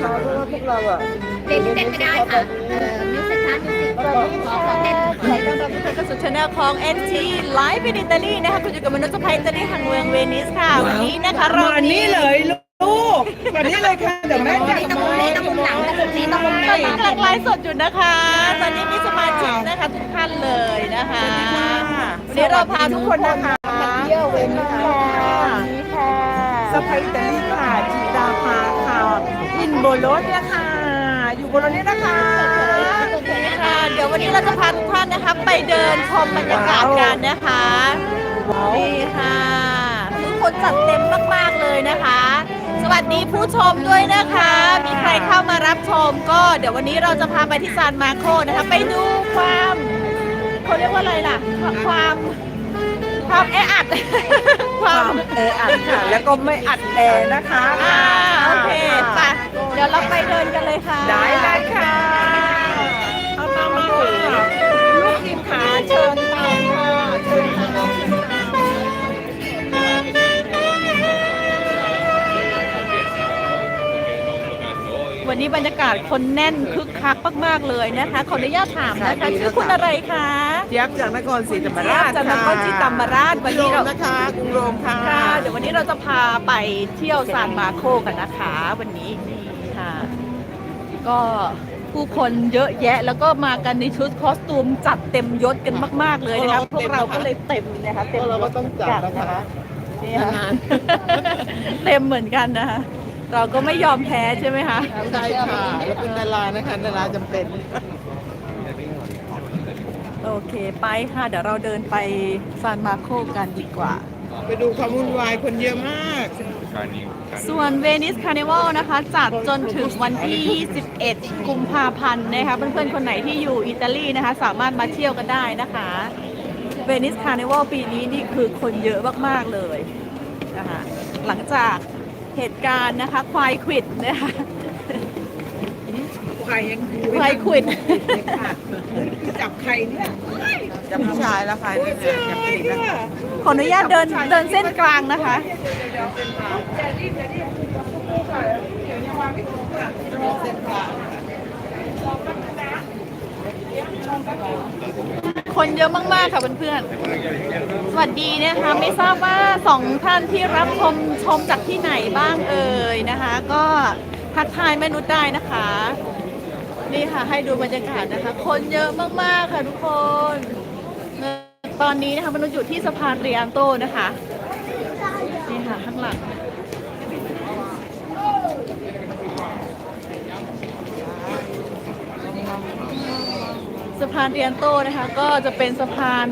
เพราะว่าพวกเราอะเพลงที่เต้นไม่ได้ค่ะเออมิวสิกค่ะมิวสิกขอขอเต้นขอเต้น ทุกท่านเข้าสู่ช anel ของ NT Live in Italy นะคะคุณอยู่กับมนุษย์สะพายอิตาลีทางเมืองเวนิสค่ะ วันนี้นะคะเรามานี่เลยลูกมานี่เลยค่ะเดี๋ยวแม่จะต้องมุมนี้ต้องมุมหลังต้องนี้ต้องมุมตอนนี้กำลังไลฟ์สดอยู่นะคะ ตอนนี้มีสมาชิกนะคะทุกท่านเลยนะคะวันนี้เราพาทุกคนนะคะ เที่ยวเวนิสค่ะนี่ค่ะสไปอิตาลีค่ะ จิดาพาค่ะอินโบโลเนี่ยค่ะ อยู่โบโลเนี่ยนะคะค่ะเดี๋ยววันนี้เราจะพาทุกท่านนะคะ ไปเดินชมบรรยากาศกันนะคะนี่ค่ะทุกคนจัดเต็มมากๆเลยนะคะ สวัสดีผู้ชมด้วยนะคะ มีใครเข้ามารับชมก็เดี๋ยววันนี้เราจะพาไปที่ซานมาโคนะคะ ไปดูความเขาเรียกว่าอะไรล่ะ ความ ความแออัดคควาวามมเออัดค่ะ แล้วก็ไม่อัดแอร์นะคะอ่าโอเคไปเดี๋ยวเราไปเดินกันเลยค่ะได้เลยค่ะเอามามาค่ะลูกทีมขาเชิญตา วันนี้บรรยากาศคนแน่นคึกคักมากๆเลยนะคะขออนุญาตถามนะคะชื่อคุณอะไรคะเจี๊ยบจากนครศรีธรรมราชจากนครศรีธรรมราชวันกรุนี้งเรานะคะกรุงโรมค่ะค่ะเดี๋ยววันนี้เราจะพาไปเที่ยวซานมาโคกันนะคะ วันนี้นี่ค่ะ ก็ผู้คนเยอะแยะแล้วก็มากันในชุดคอสตูมจัดเต็มยศกันมาก ๆ เลยนะคะพวกเราก็เลยเต็มนะคะเต็มเรายก็ศต้องจัดนะคะนี่ค่ะเต็มเหมือนกันนะคะ เราก็ไม่ยอมแพ้ใช่ไหมคะ ใช่ค่ะแล้วเป็นดารานะคะดาราจำเป็น โอเคไปค่ะ เดี๋ยวเราเดินไปซานมาโคกันดีกว่า ไปดูความวุ่นวายคนเยอะมาก ส่วนเวนิสคาร์นิวัลนะคะ จัดจนถึงวันที่ 21 กุมภาพันธ์นะคะ เพื่อนๆ คนไหนที่อยู่อิตาลีนะคะ สามารถมาเที่ยวกันได้นะคะเวนิสคาร์นิวัลปีนี้นี่คือคนเยอะมากๆเลยนะคะหลังจาก เหตุการณ์นะคะ ควายควิดนะคะใครยังควายควิดจับใครเนี่ยจับผู้ชายแล้วใครเนี่ยจับผู้หญิงแล้วขออนุญาตเดินเดินเส้นกลางนะคะ คนเยอะมากๆค่ะเพื่อนๆ สวัสดีนะคะ ไม่ทราบว่าสองท่านที่รับชมชมจากที่ไหนบ้างเอ่ยนะคะ ก็ทักทายแม่นุชได้นะคะ นี่ค่ะให้ดูบรรยากาศนะคะ คนเยอะมากๆค่ะทุกคน ตอนนี้นะคะมนุษย์อยู่ที่สะพานเรียนโตนะคะ นี่ค่ะข้างหลัง สะพานเรียนโตนะคะก็จะเป็นสะพาน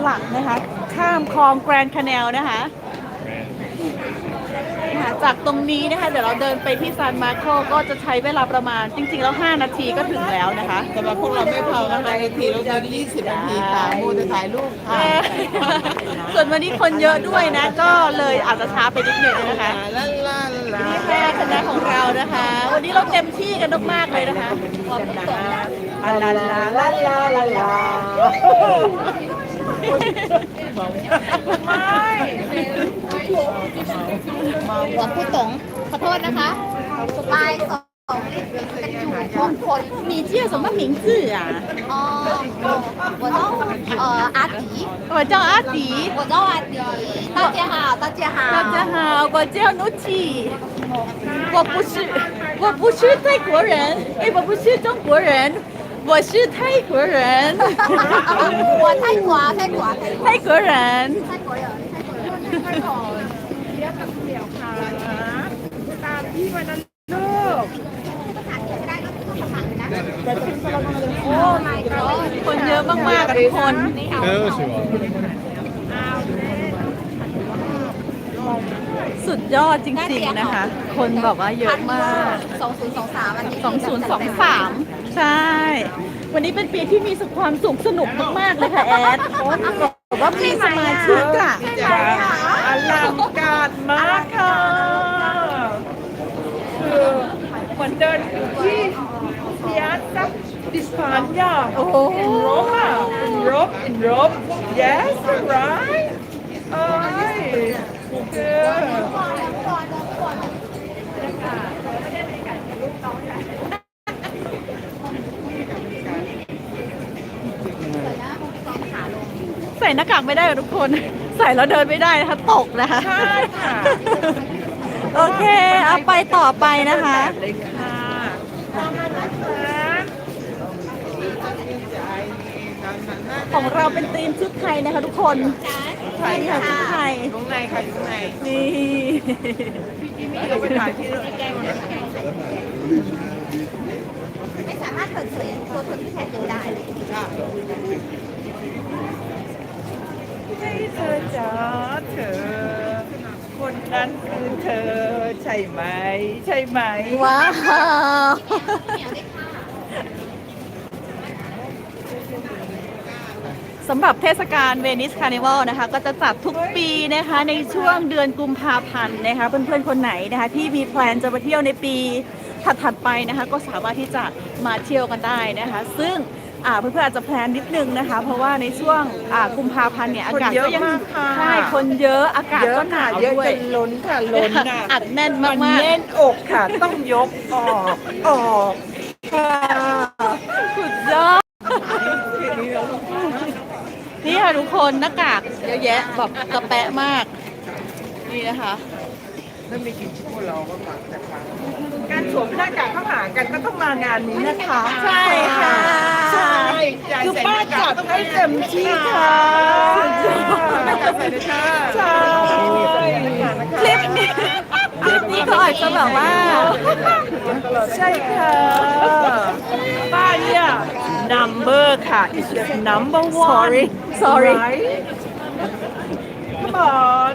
หลักนะคะ ข้ามคลองแกรนด์คาแนลนะคะ จากตรงนี้นะคะ เดี๋ยวเราเดินไปที่ซานมาโคก็จะใช้เวลาประมาณจริงๆ แล้ว 5 นาทีก็ถึงแล้วนะคะ สำหรับพวกเราไม่เผานะคะนาทีเราจะ20 นาทีค่ะโมจะถ่ายรูปค่ะ ส่วนวันนี้คนเยอะด้วยนะ ก็เลยอาจจะช้าไปนิดนึงนะคะลาลาลานี่แม่คณะของเรานะคะ วันนี้เราเต็มที่กันมากๆเลยนะคะลาลาลาลาลาลาลาไม่ หลวงผู้ตงขอโทษนะคะปลายสองเป็นอยู่ทุกคน 你叫什么名字啊？ อ๋อ我叫呃阿迪我叫阿迪。我叫阿迪大家好大家好大家好，我叫 Nuti。我不是，我不是泰国人，哎，我不是中国人，我是泰国人，我泰国泰国泰国人。泰国人 ข้าก่อเลี้ยงกับเสี่ยวค่ะตามพี่วันนั้นลูกโอ้ไม่ก็คนเยอะมากๆกับทุกคนเออสวยสุดยอดจริง ๆนะคะ คนบอกว่าเยอะมาก 2023อันนี้2023 ใช่ วันนี้เป็นปีที่มีสุขความสุขสนุกมาก ๆ เลยค่ะ แอด ว่ามีสมาชิกอะจ๋าอลังการมากค่ะคือเหมือนเดินอยู่ที่เซียซับดิสพานยาโอ้โห in Rome อะ in Rome in Rome yes right เอ้ยคือ ส่หน้ากากไม่ได้ค่ะทุกคน ใส่แล้วเดินไม่ได้นะคะตกนะคะ ใช่ค่ะโอเค เอาไปต่อไปนะคะแบบเลยค่ะตามมานะคะของเราเป็นธีมชุดไทยนะคะทุกคนใช่ค่ะชุดไทยตรงไหนค่ะตรงไหนนี่เราไปถ่ายที่ไม่สามารถเปิดเผยตัวตนที่แท้จริงได้ ให้เธอจ๋าเธอ คนนั้นคือเธอใช่ไหม ใช่ไหม ว้าวสำหรับเทศกาลเวนิสคาร์นิวัลนะคะ ก็จะจัดทุกปีนะคะ ในช่วงเดือนกุมภาพันธ์นะคะ เพื่อนๆ คนไหนนะคะ ที่มีแพลนจะมาเที่ยวในปีถัดๆไปนะคะ ก็สามารถที่จะมาเที่ยวกันได้นะคะ ซึ่ง อ่าเพื่อนๆอาจจะแพลนนิดนึงนะคะ เพราะว่าในช่วงอ่ากุมภาพันธ์เนี่ยอากาศคนเยอะก็ยังมากค่ะ ใช่คนเยอะอากาศเยอะก็หนาค่ะวเยอะด้วจยนล้นค่ะล้นน่ะอัดแน่นมันมากๆแน่นอกค่ะ ต้องยกออกออกค่ะสุดยอดนี่ค่ะทุกคนหน้ากากเยอะแยะแบบกระแปะมาก นี่นะคะกา รสวมหน้ากากเข้าหากันก็ต้องมางานนี้นะคะใช่ค่ะใช่คือป้าจัดให้เต็มที่ค่ะใช่คลิปนี้คลิปนี้ก็อาจจะแบบว่า ใช่ค่ะป้าเนี่ย number ค่ะ is the number one Sorry sorry right? Come on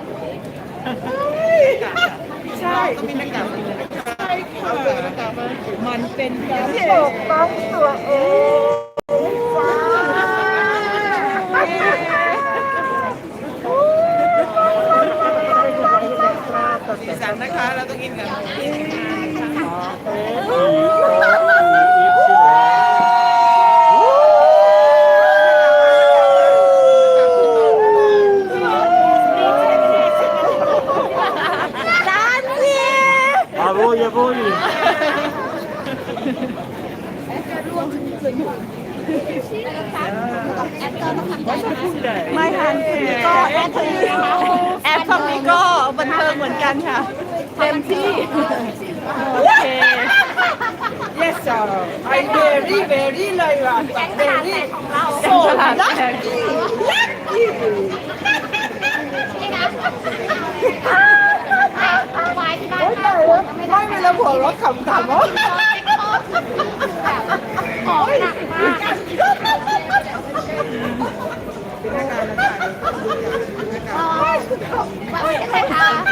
ใช่ใช่ ค่ะมันเป็นการปกป้องตัวเองสีสันนะคะ เราต้องกินกัน ร้านเพีย A voi, a voi. ไม่ทันก็แอดทางนี้แอดทางนี้ก็บันเทิงเหมือนกันค่ะ เต็มที่ โอเค Yes sir I very very เลยว่ะ very so ตลาด lucky lucky วายที่บ้าน โอ๊ยตายแล้วไม่ ล้วหัวเราะขำของหนักมากวันนี้ใครคะน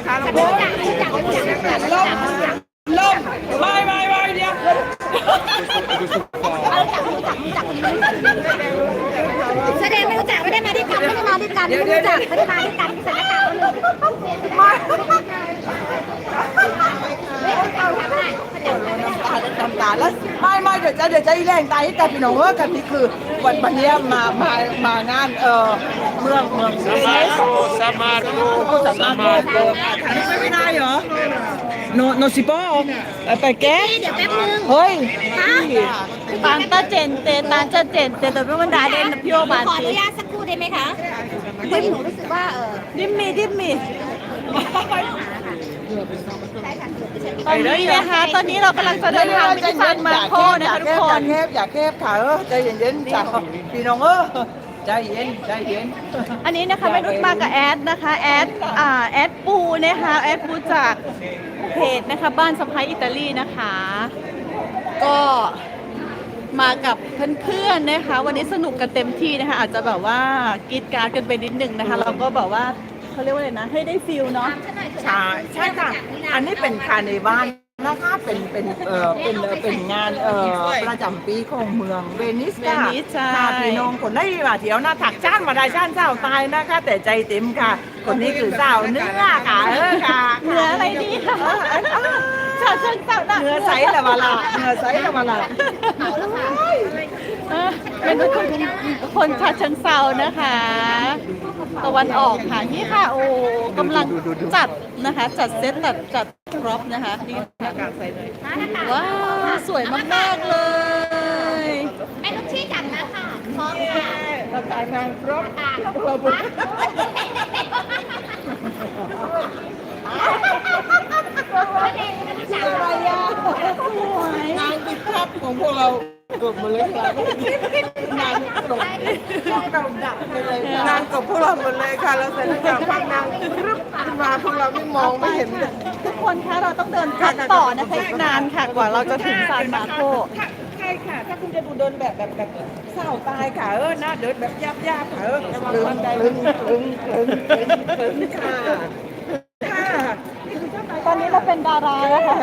ะคะเราบอกรู้จักรู้จักรู้จักรู้จักรู้จักล่มไม่ไม่ไม่เดียวแสดงไม่รู้จักไม่ได้มาด้วยกันไม่ได้มาด้วยกันไม่รู้จักไม่ได้มาด้วยกันที่สัญญาไม่รู้จักไม่ น้ำตา แล้วไม่ไม่เดี๋ยวจะเดี๋ยวจะอีแรงตายที่แต่พี่น้องเออกันนี่คือวันวันนี้มามามา งานเออเมืองเมือง San Marco, โอ้สมารถเปิดเปิดอันนี้ไม่ได้เหรอโนโนซิโปไปแก้เดี๋ยวแป๊บนึงเฮ้ยตานตาเจนเตตาจะเจนเตแต่ไม่มันดาเด่นพี่โอบานขออนุญาตสักครู่ได้ไหมคะพอดีหนูรู้สึกว่าเออดิมมี่ดิมมี่ ใช่ค่ะเดี๋ยวดิฉันตอนนี้นะคะตอนนี้เรากำลังจะเดินทางไปที่ซานมาโคนะคะทุกคนอย่าแคบอย่าแคบค่ะเออใจเย็นๆจ้ะพี่น้องเออใจเย็นใจเย็น อันนี้นะคะแม่นุชมากับแอดนะคะแอดอ่าแอดปูนะคะแอดปูจากเพจนะคะบ้านสะพ้ายอิตาลีนะคะ ก็มากับเพื่อนๆนะคะ วันนี้สนุกกันเต็มที่นะคะ อาจจะแบบว่ากรีดกรารกันไปนิดนึงนะคะ เราก็แบบว่า เขาเรียกว่าอะไรนะ ให้ได้ฟิลเนาะ ใช่ใช่ค่ะ อันนี้เป็นคาร์เนวาลนะคะเป็นเป็นเอ่อเป็นเอ่อเป็นงานเอ่อประจำปีของเมืองเวนิสค่ะเวนิสใช่ ค่ะพี่น้องคนได้มาเที่ยวหน้าถักจ้านมาได้จ้านเจ้าตายนะคะ แต่ใจเต็มค่ะ คนนี้คือสาวเนื้อค่ะเออค่ะเหนืออะไรดีคะชาเชิงเซาหนัก เนื้อใสละวะละเนื้อใสละวะละ เออ เป็นคนคนชาเชิงเซานะคะ ตะวันออกค่ะนี่ค่ะโอ้กำลังจัดนะคะ จัดเซตจัดจัดครบนะคะนี่หน้ากากใส่เลยว้าวสวยมากๆเลยแม่ลูกชี้จับนะค่ะพาะค่ะเราขายนางครบค่ะเราบุกอะไรอะนางติดภาพของพวกเรา กดมาเลยค่ะนางกดเราดับไปเลยนางกับพวกเราหมดเลยค่ะเราใส่หน้ากากภาพนางรึบขึ้นมาพวกเราไม่มองไม่เห็นทุกคนคะเราต้องเดินทางต่อนะคะอีกนานค่ะกว่าเราจะถึงซานมาโกใช่ค่ะ ถ้าคุณจะดูเดินแบบแบบแบบเศร้าตายค่ะเออหน้าเดินแบบยับยับค่ะเออระวังบันไดลึงลึงลึงลึงค่ะค่ะตอนนี้เราเป็นดาราแล้วค่ะ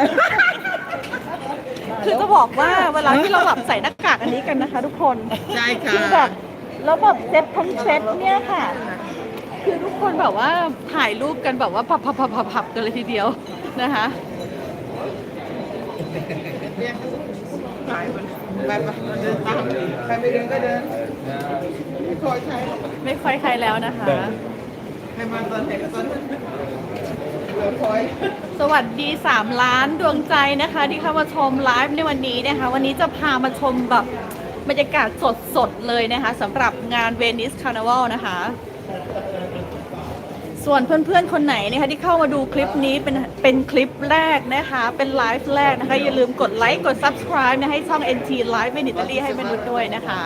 คือจะบอกว่าเวลาที่เราหลับใส่หน้ากากอันนี้กันนะคะ ทุกคนใช่ค่ะคือแบบแล้วแบบเซ็ตทั้งเซ็ตเนี่ยค่ะ คือทุกคนแบบว่าถ่ายรูปกันแบบว่าพับพับพับพับพับกันเลยทีเดียวนะคะไปไปไปเดินตามใครไม่เดินก็เดินไม่คอยใครไม่ค่อยใครแล้วนะคะ ให้มาตอนไหนก็ตอนนั้นเดินคอย สวัสดี 3 ล้านดวงใจนะคะ ที่เข้ามาชมไลฟ์ในวันนี้นะคะ วันนี้จะพามาชมแบบบรรยากาศสดๆเลยนะคะสำหรับงานเวนิสคาร์น a วัลนะคะ ส่วนเพื่อนๆคนไหนนะคะที่เข้ามาดูคลิปนี้เป็นเป็นคลิปแรกนะคะ เป็นไลฟ์แรกนะคะ อย่าลืมกดไลค์กด subscribe นะให้ช่อง NT Live เป็นอิตาลีให้มนุษย์ด้วยนะคะ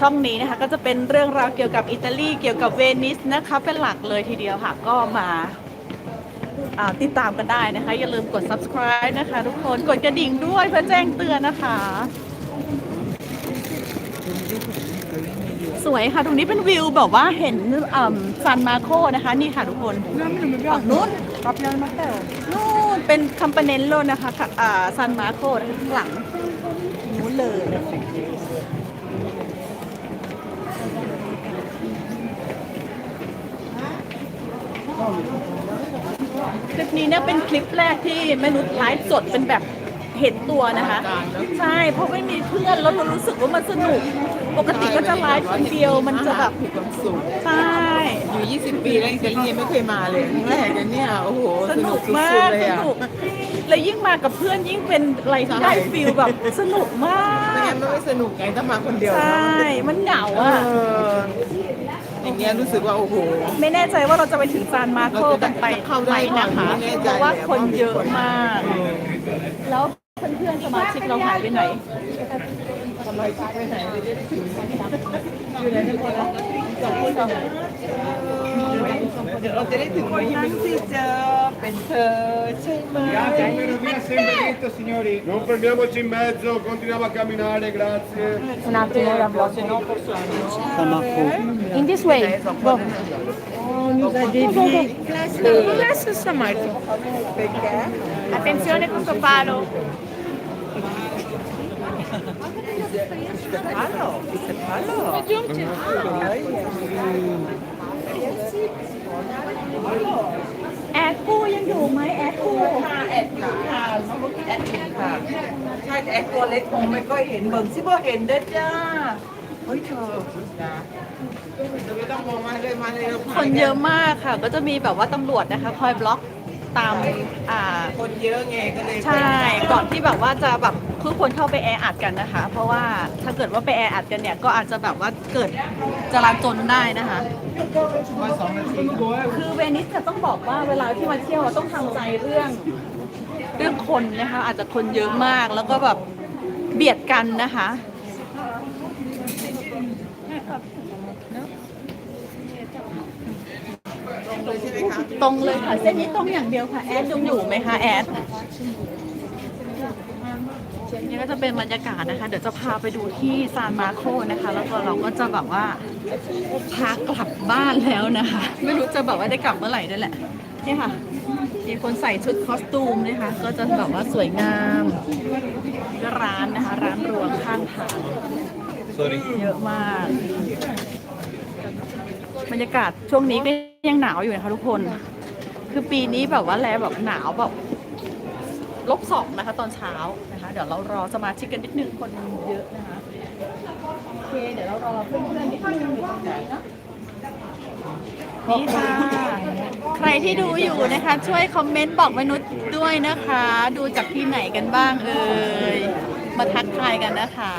ช่องนี้นะคะก็จะเป็นเรื่องราวเกี่ยวกับอิตาลีเกี่ยวกับเวนิสนะคะเป็นหลักเลยทีเดียวค่ะก็มา ติดตามกันได้นะคะ อย่าลืมกด subscribe นะคะ ทุกคนกดกระดิ่งด้วยเพื่อแจ้งเตือนนะคะ สวยค่ะ ตรงนี้เป็นวิวแบบว่าเห็นซันมาโคนะคะ นี่ค่ะทุกคนฝั่งนู้นนู่นเป็นคัมเปเนลโลนะคะค่ะซันมาโคนะคะข้างหลังนู้นเลยค ลิปนี้เนี่ยเป็นคลิปแรกที่แม่นุชไลฟ์สดเป็นแบบเห็นตัวนะคะ ใช่เพราะไม่มีเพื่อนแล้วเรารู้สึกว่ามันสนุก ปกติก็จะไลฟ์คนเดียวมันจะแบบมีความสุขใช่ อยู่ 20 ปีแล้วอิตาลียังไม่เคยมาเลยครั้งแรกนะเนี่ย โอ้โหสสนุนุกกมาสุดกๆเลยสอะนุกแล้วยิ่งมากับเพื่อนยิ่งเป็นอะไรที่ได้ฟิลแบบสนุกมาไม่งั้กนมันไม่สนุกไงถ้ามาคนเดียวใชนะ่มันเหงาเออะ ออย่างเงี้ยรู้สึกว่าโอ้โห ไม่แน่ใจว่าเราจะไปถึงซานมาโคเราจะกันไปเข้าได้หมนะคะไม่แน่ใจเพราะว่าแหละคนเยอะว่ามีคนมาก แล้วเพื่อนๆสมาชิกเราหายไปไหนทำไมไปไหนจะได้ถึงอยู่ไหนกันหมดแล้ว เดี๋ยวเราจะได้ถึงวันนั้นที่เจอเป็นเธอใช่ไหม Non fermiamoci in mezzo, continuiamo a camminare, grazie. Un attimo la blocco. In this way. Go. Adesso sta Marco. Attenzione con questo palo. Palo, it's a palo. แอดกูยังอยู่ไหมแอดกูค่ะแอดค่ะค่ะน้องลูกแอดค่ะ ใช่แต่แอดตัวเล็กคงไม่ค่อยเห็นเบิ่งซิบ่เห็นเด้อจ้า เฮ้ยเธอนะเดี๋ยวไม่ต้องมองมาเลยมาเลยเราคนเยอะมากค่ะ ก็จะมีแบบว่าตำรวจนะคะ คอยบล็อก ตามอ่า คนเยอะไงก็เลยใช่ ก่อนที่แบบว่าจะแบบคือคนเข้าไปแออัดกันนะคะ เพราะว่าถ้าเกิดว่าไปแออัดกันเนี่ยก็อาจจะแบบว่าเกิดจราจนได้นะคะ มาสองนาทีคือเวนิสจะต้องบอกว่าเวลาที่มาเที่ยวเราต้องทำใจเรื่อง เรื่องคนนะคะ อาจจะคนเยอะมากแล้วก็แบบเบียดกันนะคะ เลยใช่ไหมคะตรงเลยค่ะ เส้นนี้ตรงอย่างเดียวค่ะ แอดยังอยู่ไหมคะแอดนี่ก็จะเป็นบรรยากาศนะคะ เดี๋ยวจะพาไปดูที่ซานมาโคนะคะ แล้วก็เราก็จะแบบว่าพากลับบ้านแล้วนะคะ ไม่รู้จะแบบว่าได้กลับเมื่อไหร่ด้วยแหละนี่ค่ะมีคนใส่ชุดคอสตูมนะคะ ก็จะแบบว่าสวยงามร้านนะคะ ร้านรวงข้างทางเยอะมาก บรรยากาศช่วงนี้ก็ ยังหนาวอยู่นะคะทุกคน คือปีนี้แบบว่าแลแบบหนาวแบบลบสองนะคะตอนเช้านะคะ เดี๋ยวเรารอสมาชิกกันนิดนึงคนเยอะนะคะโอเคเดี๋ยวเรารอเพื่อนๆนิดนึงอยู่ตรงนี้เนาะนี่ค่ะ ใครที่ดูอยู่นะคะ ช่วยคอมเมนต์บอกมนุษย์ด้วยนะคะ ดูจากที่ไหนกันบ้างเอ่ยมาทักทายกันนะคะ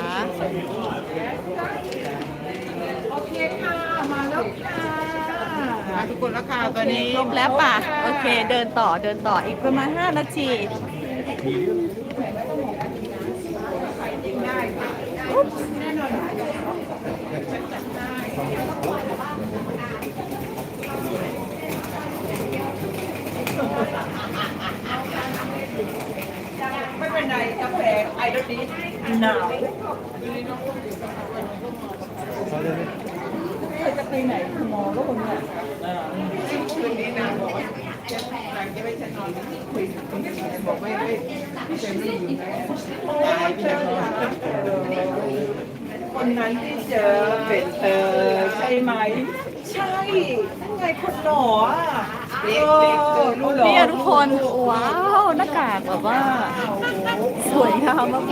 โอเคค่ะมาแล้วค่ะ มาทุกคนแล้วค่ะตอนนี้ลบแล้วป่ะ โอเค เดินต่อเดินต่ออีกประมาณ 5 นาทีไม่เป็นไรกาแฟไอรอนนี้หนาวใครจะ ไปไหนคุณหมอก็คนเนี่ยคืนนี้นางบอกว่าหลังจะไม่ฉันนอนคุยกับคนอื่นบอกไม่ไม่พี่เจมไม่อยู่นะตายพี่จะนอนคนนั้นที่เจอเป็นเธอใช่ไหม ใช่ไงคนหล่ออะเออรู้หรอเนี่ยทุกคน ว้าวหน้ากากแบบว่า สวยงามมาก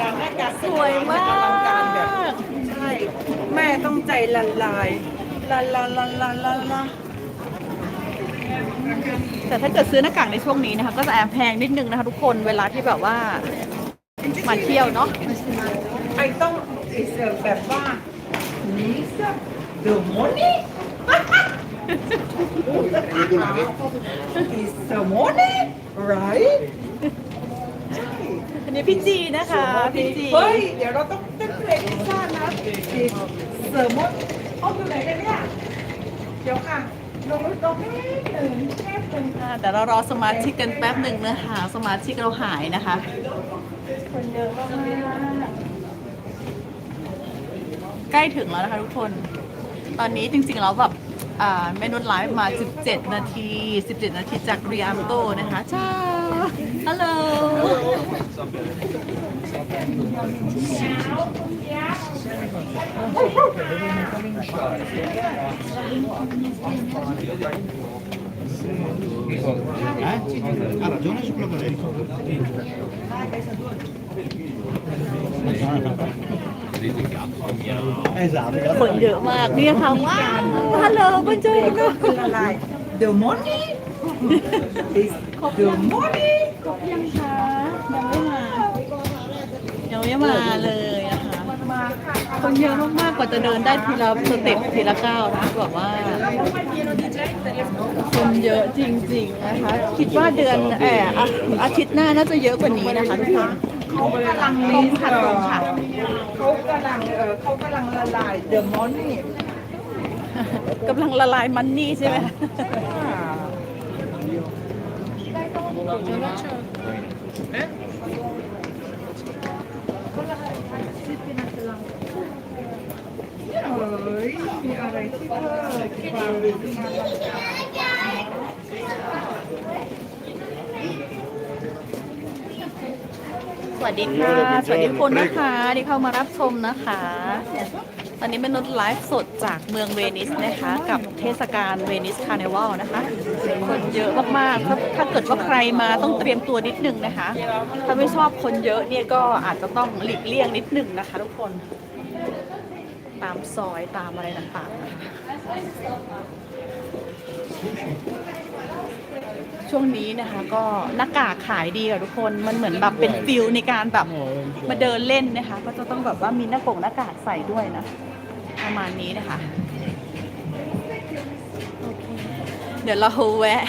การหน้ากากสวยมาก ใช่แม่ต้องใจละลายละละละละละละแต่ถ้าเกิดซื้อหน้ากากในช่วงนี้นะคะ ก็จะแอบแพงนิดนึงนะคะทุกคนเวลาที่แบบว่ามาเที่ยวเนาะไอต้องไอเสิร์ฟแบบว่านี่สักเดอะมอนี่ is the morning right อันนี้พี่จีนะคะพี่จีเฮ้ย เดี๋ยวเราต้องเต้นเพลงพิซซ่านะเสริมมดเอาอยู่ไหนกันเนี่ย เดี๋ยวค่ะลงรถลงแป๊บหนึ่งแป๊บหนึ่งอ่าแต่เรารอสมาชิกกันแป๊บหนึ่งนะคะสมาชิกเราหายนะคะ คนเยอะมากใกล้ถึงแล้วนะคะทุกคน ตอนนี้จริงๆแล้วแบบอ่าแม่นุชไลฟ์มา 17 นาที 17 นาทีจากเรียมโตนะคะจ้า ฮัลโหล Ha ragione su quello che lei Esatto, คนเยอะมากเนี่ย ค่ะว้าวฮัลโหลบันเจอร์คือละลาย The morning is the morning ยังคะยังไม่มายังไม่มาเลยนะคะมาค่ะคนเยอะมากๆกว่าจะเดินได้ทีละสเต็ปทีละก้าวนะแบบว่า คนเยอะจริงๆนะคะ คิดว่าเดือนแอบอาทิตย์หน้าน่าจะเยอะกว่านี้นะคะทุกคนเขากำลังลงค่งค่ะเขากำลังเออเขากำลังละลาย The morning กำลังละลายมันนี่ใช่ไหม เฮ้ยมีอะไรที่เพิ่มความสวัสดีค่ะ สวัสดีทุกคนนะคะที่เข้ามารับชมนะคะ ตอนนี้เป็นนุชไลฟ์สดจากเมืองเวนิสนะคะ กับเทศกาลเวนิสคาร์เนวัลนะคะคนเยอะมากๆถ้าถ้าเกิดว่าใครมาต้องเตรียมตัวนิดนึงนะคะ ถ้าไม่ชอบคนเยอะเนี่ยก็อาจจะต้องหลีกเลี่ยงนิดนึงนะคะ ทุกคนตามซอยตามอะไรต่างๆนะคะช่วงนี้นะคะก็หน้ากากขายดีค่ะทุกคนมันเหมือนแบบเป็นฟิลในการแบบมาเดินเล่นนะคะ ก็จะต้องแบบว่ามีหน้ากงหน้ากากใส่ด้วยนะ ประมาณนี้นะคะเคเดี๋ยวเราแวะ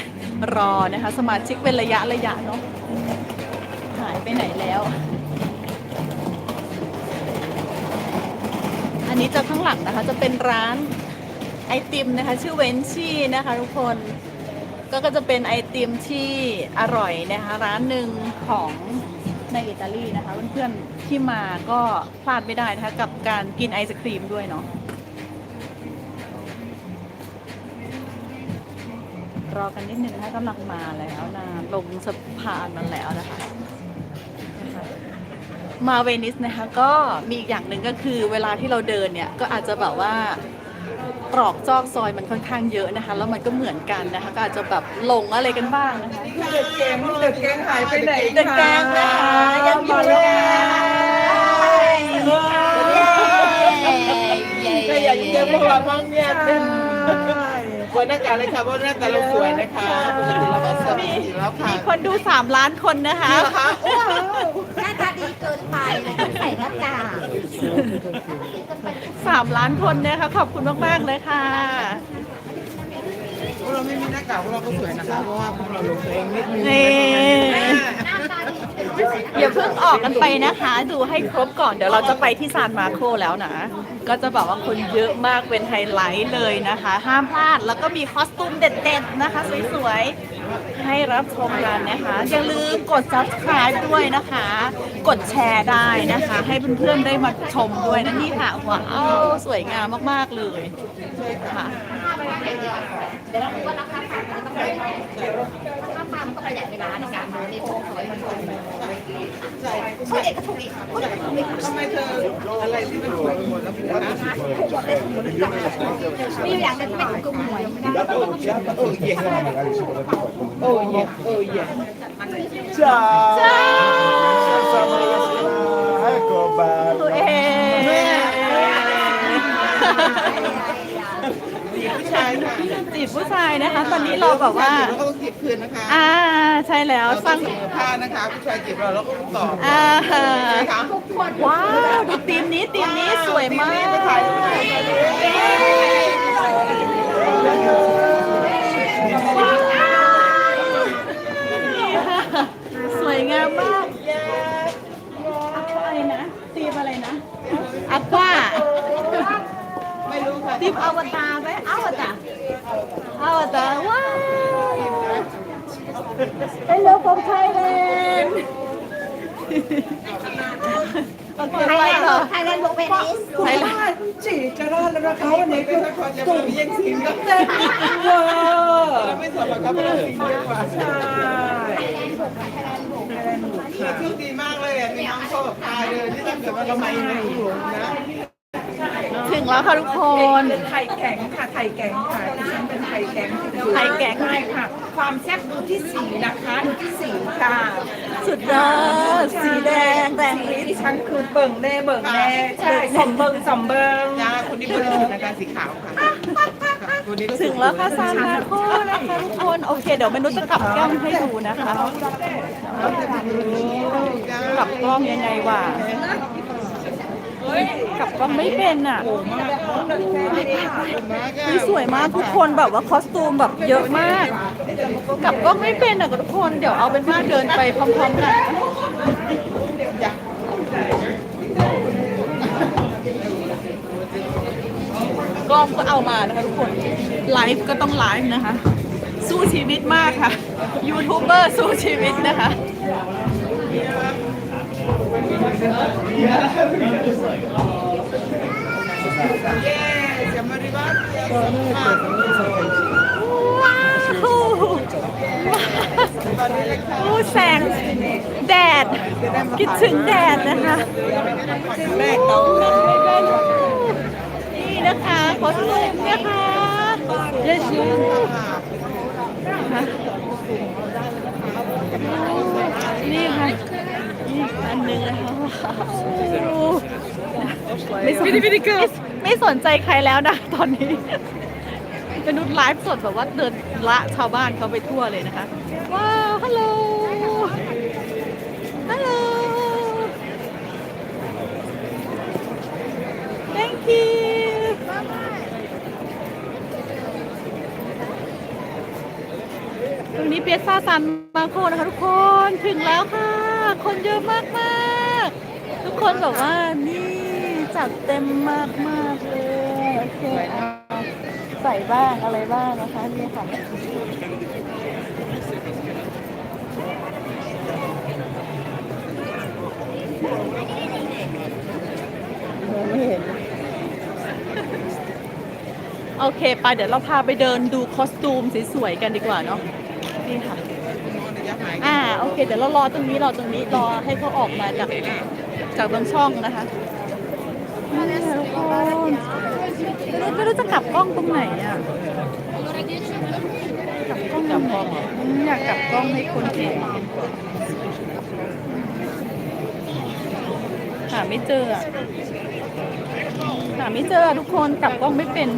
รอนะคะ สมาชิกเป็นระยะระยะเนาะหายไปไหนแล้ว อันนี้จะข้างหลังนะคะ จะเป็นร้านไอติมนะคะ ชื่อเวนชี่นะคะทุกคนก็ก็จะเป็นไอติมที่อร่อยนะคะ ร้านหนึ่งของในอิตาลีนะคะ เพื่อนๆที่มาก็พลาดไม่ได้นะคะกับการกินไอศครีมด้วยเนาะ รอกันนิดนึงนะคะกำลังมาแล้วนะลงสะพานมาแล้วนะคะนะคะมาเวนิสนะคะก็มีอีกอย่างหนึ่งก็คือเวลาที่เราเดินเนี่ยก็อาจจะแบบว่าตรอกจอกซอยมันค่อนข้างเยอะนะคะ แล้วมันก็เหมือนกันนะคะ ก็อาจจะแบบหลงอะไรกันบ้างนะคะเด็กแกงเด็กแกงหายไปไหนเด็กแกงนะคะยังอยู่เลเลยยก็อยากจะเจอพวกเราบ้างเนี่ยเป็น คนหน้ากากเลยค่ะเพราะหน้าตาเราสวยนะคะปกติเราก็สวยอยู่แล้วค่ะมีคนดู 3 ล้านคนนะคะหน้าตาดีเกินไปเลยต้องใส่หน้ากาก3 ล้านคนนะคะขอบคุณมาก ๆ เลยค่ะ พวกเราไม่มีหน้ากากพวกเราก็สวยนะคะเพราะว่าพวกเราลงตัวเองนิดนึงนี่อย่า เพิ่งออกกันไปนะคะ ดูให้ครบก่อนเดี๋ยวเราจะไปที่ซานมาโคแล้วนะ ก็จะแบบว่าคนเยอะมากเป็นไฮไลท์เลยนะคะ ห้ามพลาดแล้วก็มีคอสตูมเด็ดๆนะคะ สวยๆ ให้รับชมกันนะคะ อย่าลืมกด subscribe ด้วยนะคะ กดแชร์ได้นะคะ ให้เพื่อนๆได้มาชมด้วยนะนี่ค่ะว้าวสวยงามมากๆเลยค่ะ ถ้าปาล์มก็ประหยัดเวลาในการในช่วงสวยมันคนพูดเอกก็ถูกอีกพูดเอกก็ถูกอีกทำไมเธออะไรที่มันถูกไปหมดแล้วพี่นะมีอยู่อย่างหนึงที่เป็นกลุ่มหวยโอ้ยเย่โอ้ยเย่โอ้ยเย่จ้า Ecco bello. ตัวเองผู้ชายค่ะ จีบผู้ชายนะคะ ตอนนี้เราแบบว่าแล้วก็ต้องเก็บคืนนะคะอ่าใช่แล้วเราสต้อร้างงสุขภาพนะคะผู้ชายเก็บเราแล้วก็ตอบอ่านะคะว้าวดูทีมนี้ทีมนี้สวยมากไปถ่ายรูปหน่อยนี่ค่ะสวยงามมากอะไรนะทีมอะไรนะอัควา ไม่รู้ค่ะทีมอวตารไหมอวตารอวตารว้าว Hello from Thailand ไทยแลนด์ไทยแลนด์บวกเป็นนิสไทยแลนด์จีจะรอดแล้วนะคะวันนี้เป็นคนจะมาแย่งซีนกันเต้นเวอร์เราไม่สามารถเข้าไปได้ซีนเยอะกว่าใช่เราโชคดีมากเลยอะมีน้องโชคพาเดินที่ถ้าเกิดว่าเราไม่ในหลวงนะ ถึงแล้วค่ะทุกคนไข่แข็งค่ะ ไข่แข็งค่ะดิฉันเป็นไข่แข็งไข่แข็ง ใช่ค่ะ ความแซ่บดูที่สีนะคะดูที่สีค่ะสุดยอดสีแดงแดงสีดิฉันคือเบิ่งแน่เบิ่งแน่ใช่สมเบิ่งสมเบิ่งจ้าคนนี้บริสุทธิ์ในการสีขาวค่ะคนนี้ก็ถึงแล้วค่ะซานมาโคนะคะทุกคน โอเค เดี๋ยวเมนุษย์จะกลับกล้องให้ดูนะคะกลับกล้องยังไงวะ กลับกล้องไม่เป็นอะนี่สวยมากทุกคนแบบว่าคอสตูมแบบเยอะมาก กลับกล้องไม่เป็นอะทุกคนเดี๋ยวเอาเป็นว่าเดินไปพร้อมๆกันกล้องก็เอามานะคะทุกคนไลฟ์ก็ต้องไลฟ์นะคะ สู้ชีวิตมากค่ะยูทูบเบอร์สู้ชีวิตนะคะ เย้จะมาริบ้า ว้าว โอ้แสงแดด คิดถึงแดดนะคะแรกเรานี่นะคะขอสตูมนะคะเยชูนี่ค่ะ นหนึ่งนะคะไม่สนไม่สนใจใครแล้วนะตอนนี้เป็นนุชไลฟ์สดแบบว่าเดินละชาวบ้านเขาไปทั่วเลยนะคะ ว้าวฮัลโหลฮัลโหล thank you ตรงนี้เปียซ่าซันมาโคนะคะทุกคน ถึงแล้วค่ะ คนเยอะมากมากๆทุกคนแบบว่านี่จัดเต็มมากมากๆเลยโอเคเอใส่บ้างอะไรบ้างนะคะนี่ค่ะโอเค ไปเดี๋ยวเราพาไปเดินดูคอสตูมสวยๆกันดีกว่าเนาะนี่ค่ะ อ่าโอเคเดี๋ยวเรารอตรงนี้รอตรงนี้รอให้เขาออกมาจากจากบางช่องนะคะนี่ค่ะทุกคนไม่รู้ไม่รู้จะกลับกล้องตรงไหนอะกลับกล้องตรงไหนอืมอยากกลับกล้องให้คนเห็นหาไม่เจออะหาไม่เจอทุกคนกลับกล้องไม่เป็น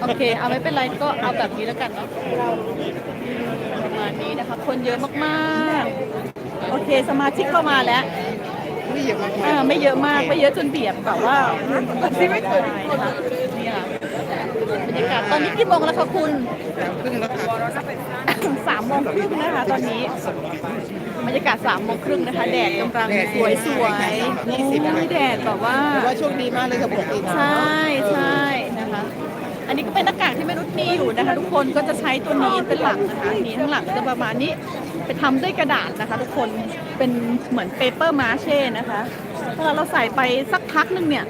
โอเค เอาไม่เป็นไรก็เอาแบบนี้แล้วกันเนาะประมาณนี้นะ คะคนเยอะมากๆ โอเค สมาชิกเข้ามาแล้ว ไม่เยอะมากอ่าไม่เยอะมาก ไม่เยอะจนเบียดแบบว่าที่ไม่เคยนะคะนี่ค่ะบรรยากาศตอนนี้กี่โมงแล้วคะคุณครึ่งแล้วค่ะสามโมงครึ่งนะคะ ตอนนี้บรรยากาศสามโมงครึ่งนะคะ แดดกำลังสวยสวยๆนี่แดดแบบว่าแต่ว่าโชคดีมากเลยค่ะปกติใช่ใช่นะคะ อันนี้ก็เป็นหน้ากากที่มนุษย์มีอยู่นะคะ ทุกคนก็จะใช้ตัวนี้เป็นหลักนะคะนี้ข้างหลังจะประมาณนี้ไปทำด้วยกระดาษนะคะ ทุกคนเป็นเหมือนเปเปอร์มาเช่นะคะเวลาเราใส่ไปสักพักหนึงเนี่ย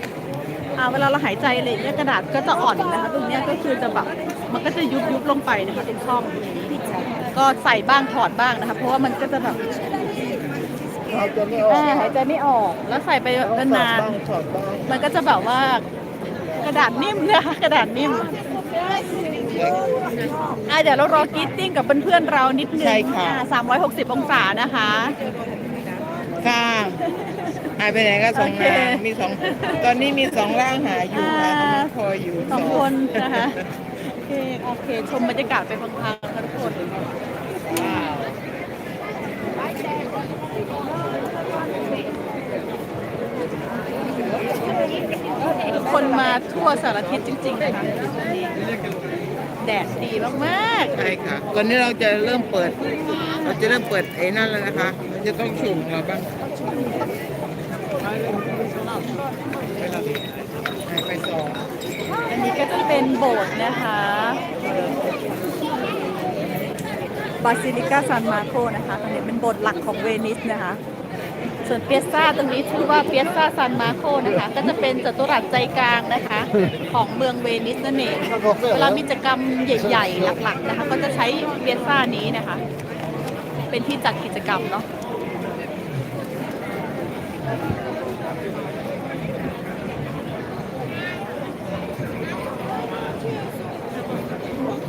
อ่าเวลาเราหายใจอะไรอย่างเลยกระดาษก็จะอ่อนนะคะ ตรงเนี้ยก็คือจะแบบมันก็จะยุบยุบลงไปนะคะเป็นช่องอย่างนี้ก็ใส่บ้างถอดบ้างนะคะ เพราะว่ามันก็จะแบบเราจะไม่ออกอ่าหายใจไม่ออกแล้วใส่ไปนานถอดบ้างๆมันก็จะแบบว่าก ระดาษนิ่มนะคะกระดาษนิ่มอะเดี๋ยวเรารอกรีตติ้งกับเพื่อนๆเรานิดนึงใช่ค่ะอ่า360องศานะคะ ค่ะหายไปไหนก็สองโอเคนางมีสองตอนนี้มีสองร่างหาอยู่ค่ะอ่ากำลังคอยอยู่สองคนนะคะ โอเคโอเค ชมบรรยากาศไปพังๆค่ะทุกคนว้าวทุก คนมาทั่วสารทิศจริงๆนะคะแดดดีมากใช่ค่ะตอนนี้เราจะเริ่มเปิด เราจะเริ่มเปิดไอ้นั่นแล้วนะคะเราจะต้องชุ่มเราบ้างหายไปสองๆ อันนี้ก็จะเป็นโบสถ์นะคะบาซิลิก้าซานมาโกนะคะตรงนี้เป็นโบสถ์หลักของเวนิสนะคะ ส่วนเปียซ่าตรงนี้ชื่อว่าเปียซ่าซานมาโกนะคะ ก็จะเป็นจัตุรัสใจกลางนะคะ ของเมืองเวนิสนั่นเองเวลามีกิจกรรมใหญ่ๆ หลักๆนะคะ ก็จะใช้เปียซ่านี้นะคะ เป็นที่จัดกิจกรรมเนาะ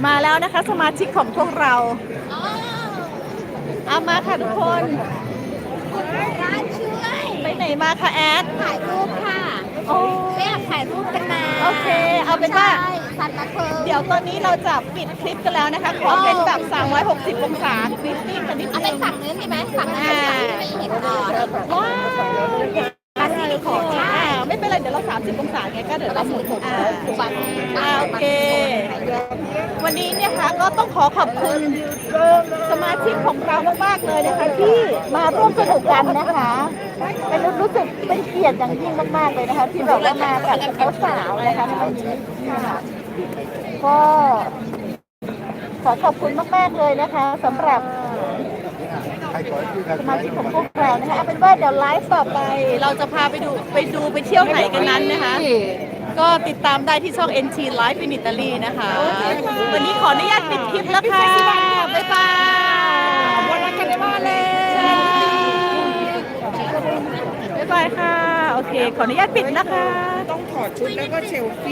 มาแล้วนะคะ สมาชิกของพวกเรา เอามาค่ะทุกคน ไปไหนมาคะแอด ถ่ายรูปค่ะโอ้ไม่อยากถ่ายรูปกันนานโอเค เอาเป็นว่า ใช่ซันมาเคิร์เดี๋ยวตอนนี้เราจะปิดคลิปกันแล้วนะคะ ขอเป็นแบบ 360 องศาคลิปติ้งกันนิดเอานึเป็นง ฝั่งนู้นดีไหมฝั่งนั้นเป็นฝั่งที่ไม่เห็นก่อน ว้าว 30 องศาไงก็เดี๋ยวเราหมุนอ่าอ่าโอเค วันนี้เนี่ยค่ะก็ต้องขอขอบคุณสมาชิกของเรามากๆเลยนะคะที่มาร่วมสนุกกันนะคะเป็นรู้สึกเป็นเกียรติอย่างยิ่งมากๆเลยนะคะ ที่แบบว่ามากับสาวๆนะคะในวันนี้ค่ะก็ขอขอบคุณมากๆเลยนะคะสำหรับ สมาชิกของพวกเรานะคะเอาเป็นว่าเดี๋ยวไลฟ์ต่อไป เราจะพาไปดูไปดูไปเที่ยวไหนกันนั้นนะคะ ก็ติดตามได้ที่ช่อง NT Live in Italy นะคะ วันนี้ขออนุญาตปิดคลิปแล้วค่ะ บ๊ายบายวันนั้นกันได้มาเลยบ๊ายบายค่ะ โอเค ขออนุญาตปิดนะคะ ต้องถอดชุดแล้วก็เชลฟี่